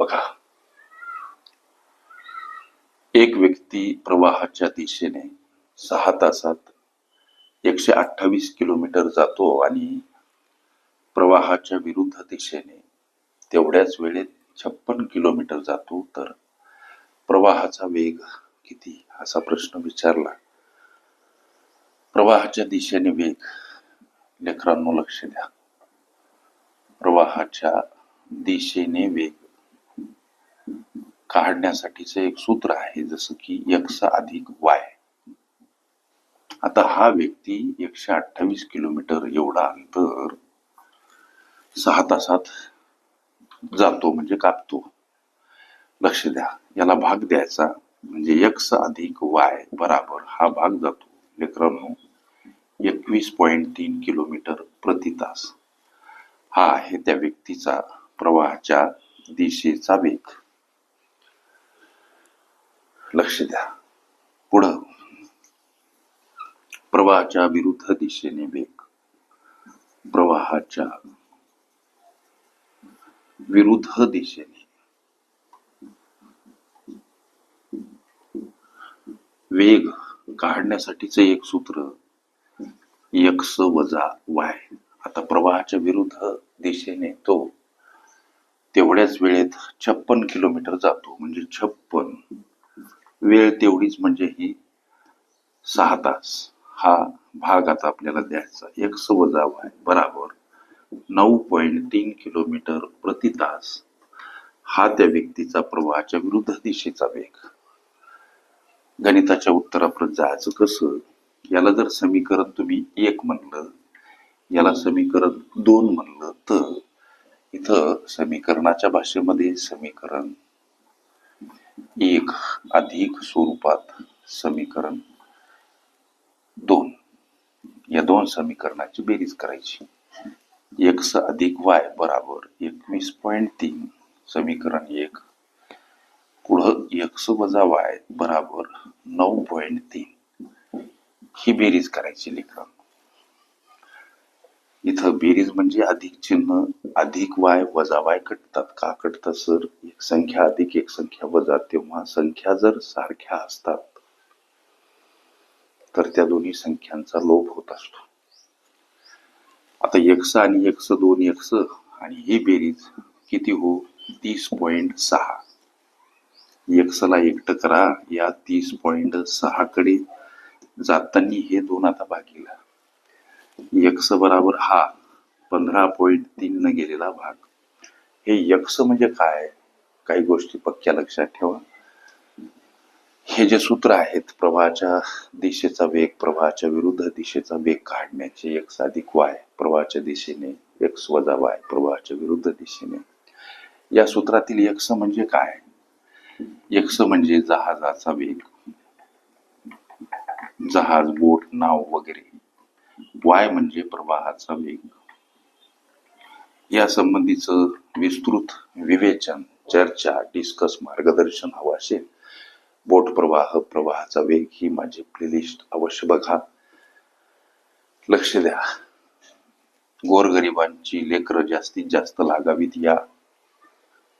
बघा. एक व्यक्ती प्रवाहाच्या दिशेने सहा तासात एकशे अठ्ठावीस किलोमीटर जातो आणि प्रवाहाच्या विरुद्ध दिशेने तेवढ्याच वेळेत छप्पन किलोमीटर जातो तर प्रवाहाचा वेग किती? असा प्रश्न विचारला. प्रवाहाच्या दिशेने वेग. लेकरांनो लक्ष द्या. प्रवाहाच्या दिशेने वेग. काढण्यासाठीचं एक सूत्र आहे जसं की यक्ष अधिक वाय. आता हा व्यक्ती एकशे अठ्ठावीस किलोमीटर एवढा अंतर सहा तासात जातो म्हणजे कापतो. लक्ष द्या याला भाग द्यायचा म्हणजे यक्स अधिक वाय बराबर हा भाग जातो. लेकरांनो एकवीस पॉईंट तीन किलोमीटर प्रति तास. हा आहे त्या व्यक्तीचा प्रवाहाच्या दिशेचा वेग. लक्ष द्या. पुढं. प्रवाहाच्या विरुद्ध दिशेने वेग. प्रवाहाच्या विरुद्ध दिशेने. वेग काढण्यासाठीचं एक सूत्र यक्स वजा वाय. आता प्रवाहाच्या विरुद्ध दिशेने तो तेवढ्याच वेळेत छप्पन किलोमीटर जातो. म्हणजे छप्पन. वेळ तेवढीच म्हणजे ही सहा तास. हा भाग आता आपल्याला द्यायचा. एक वजा आहे. बराबर. नऊ पॉईंट तीन किलोमीटर प्रति तास. हा त्या व्यक्तीचा प्रवाहाच्या विरुद्ध दिशेचा वेग. गणिताच्या उत्तरापर्यंत जायचं कसं? याला जर समीकरण तुम्ही एक म्हणलं याला समीकरण दोन म्हणलं तर इथं समीकरणाच्या भाषेमध्ये समीकरण एक अधिक स्वरूपात समीकरण दोन. या दोन समीकरणाची बेरीज करायची. एक्स अधिक वाय बराबर एकवीस पॉईंट तीन. समीकरण एक. पुढं एक्स वजा वाय बराबर नऊ पॉईंट तीन. ही बेरीज करायची लेखन इथं बेरीज म्हणजे अधिक चिन्ह अधिक वाय वजा वाय कटतात. का कटतात सर? एक संख्या अधिक एक संख्या वजा. तेव्हा संख्या जर सारख्या असतात तर त्या दोन्ही संख्यांचा लोप होत असतो. आता एक्स आणि एक्स दोन एक्स आणि ही बेरीज किती हो? तीस पॉइंट सहा. एक्सला एकटं करा या तीस पॉइंट सहा कडे जाताना हे दोन आता भागीला. यक्ष बराबर हा पंधरा पॉईंट तीन न गेलेला भाग. हे यक्ष म्हणजे काय? काही गोष्टी पक्क्या लक्षात ठेवा. हे जे सूत्र आहेत प्रवाहाच्या दिशेचा वेग प्रवाहाच्या विरुद्ध दिशेचा वेग काढण्याचे एक्स अधिक वाय प्रवाहाच्या दिशेने एक्स वजा वाय प्रवाहाच्या विरुद्ध दिशेने. या सूत्रातील यक्ष म्हणजे काय? यक्ष म्हणजे जहाजाचा वेग. जहाज बोट नाव वगैरे. वाय म्हणजे प्रवाहाचा वेग. या संबंधीचं विस्तृत विवेचन चर्चा डिस्कस मार्गदर्शन हवं असेल. बोट प्रवाह प्रवाहाचा वेग ही माझी प्लेलिस्ट अवश्य बघा. लक्ष द्या. गोरगरिबांची लेकरं जास्तीत जास्त लागावीत या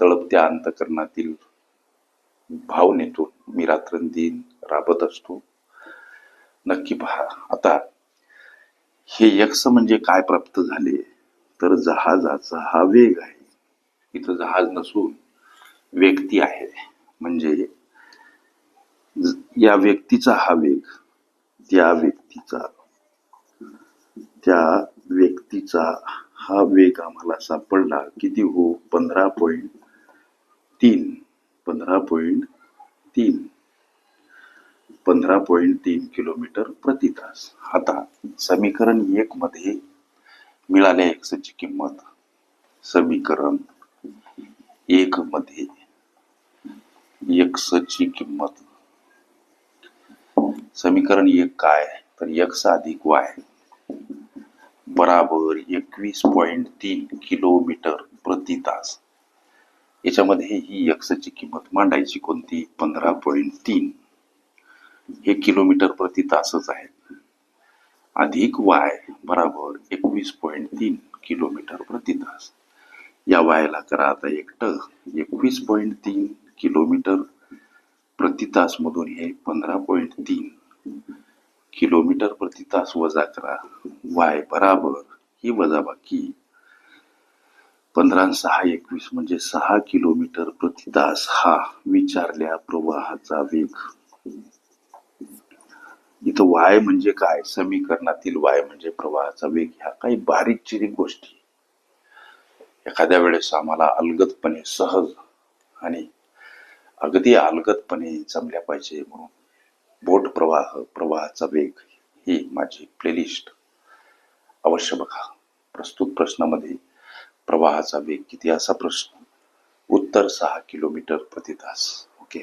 तळपत्या अंतकरणातील भावनेतून मी रात्रंदिन राबत असतो. नक्की पहा. आता हे यक्ष म्हणजे काय प्राप्त झाले? तर जहाजाचा हा वेग आहे. इथं जहाज नसून व्यक्ती आहे. म्हणजे या व्यक्तीचा हा वेग त्या व्यक्तीचा त्या व्यक्तीचा हा वेग आम्हाला सापडला. किती हो? पंधरा पॉईंट तीन. पंधरा पॉईंट तीन. पंधरा पॉईंट तीन किलोमीटर प्रति तास. आता समीकरण एक मध्ये मिळाल्या एक्सची किंमत. समीकरण एक मध्ये एक्सची किंमत. समीकरण एक काय? तर एक्स अधिक वाय बराबर एकवीस पॉईंट तीन किलोमीटर प्रति तास. याच्यामध्ये ही एक्सची किंमत मांडायची कोणती? पंधरा पॉईंट तीन. हे किलोमीटर प्रति तासच आहे. अधिक वाय बराबर एकवीस पॉईंट तीन किलोमीटर प्रति तास. या वायला करा आता एकटं एकवीस पॉईंट तीन किलोमीटर प्रति तास मधून हे पंधरा पॉईंट तीन किलोमीटर प्रति तास वजा करा. वाय बराबर ही वजाबाकी पंधरा सहा एकवीस म्हणजे सहा किलोमीटर प्रति तास हा विचारल्या प्रवाहाचा वेग. इथं वाय म्हणजे काय? समीकरणातील वाय म्हणजे प्रवाहाचा वेग. ह्या काही बारीक चिरीक गोष्टी एखाद्या वेळेस आम्हाला अलगदपणे सहज आणि अगदी अलगदपणे जमल्या पाहिजे म्हणून बोट प्रवाह प्रवाहाचा वेग ही माझी प्लेलिस्ट अवश्य बघा. प्रस्तुत प्रश्नामध्ये प्रवाहाचा वेग किती असा प्रश्न? उत्तर सहा किलोमीटर प्रति तास ओके